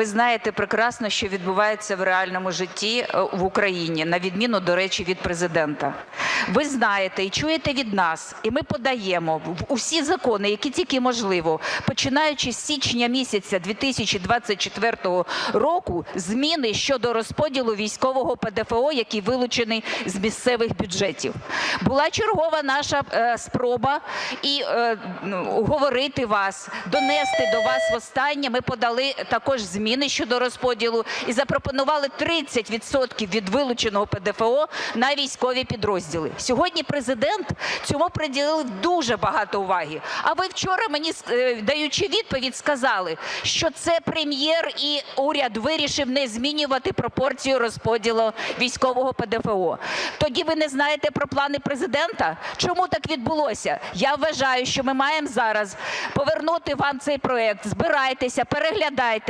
ви знаєте прекрасно, що відбувається в реальному житті е, в Україні, на відміну, до речі, від Президента. Ви знаєте і чуєте від нас, і ми подаємо усі закони, які тільки можливо, починаючи з січня місяця 2024 року, зміни щодо розподілу військового ПДФО, який вилучений з місцевих бюджетів. Була чергова наша е, спроба і е, ну, уговорити вас, донести до вас востаннє. Ми подали також зміни щодо розподілу і запропонували 30% від вилученого ПДФО на військові підрозділи. Сьогодні Президент цьому приділив дуже багато уваги. А ви вчора мені, е, даючи відповідь, сказали, що це прем'єр і уряд вирішив не змінювати пропорцію розподілу військового ПДФО. Тоді ви не знаєте про плани Президента? Чому так відбулося? Я вважаю, що ми маємо зараз повернути вам цей проект. Збирайтеся, переглядайте.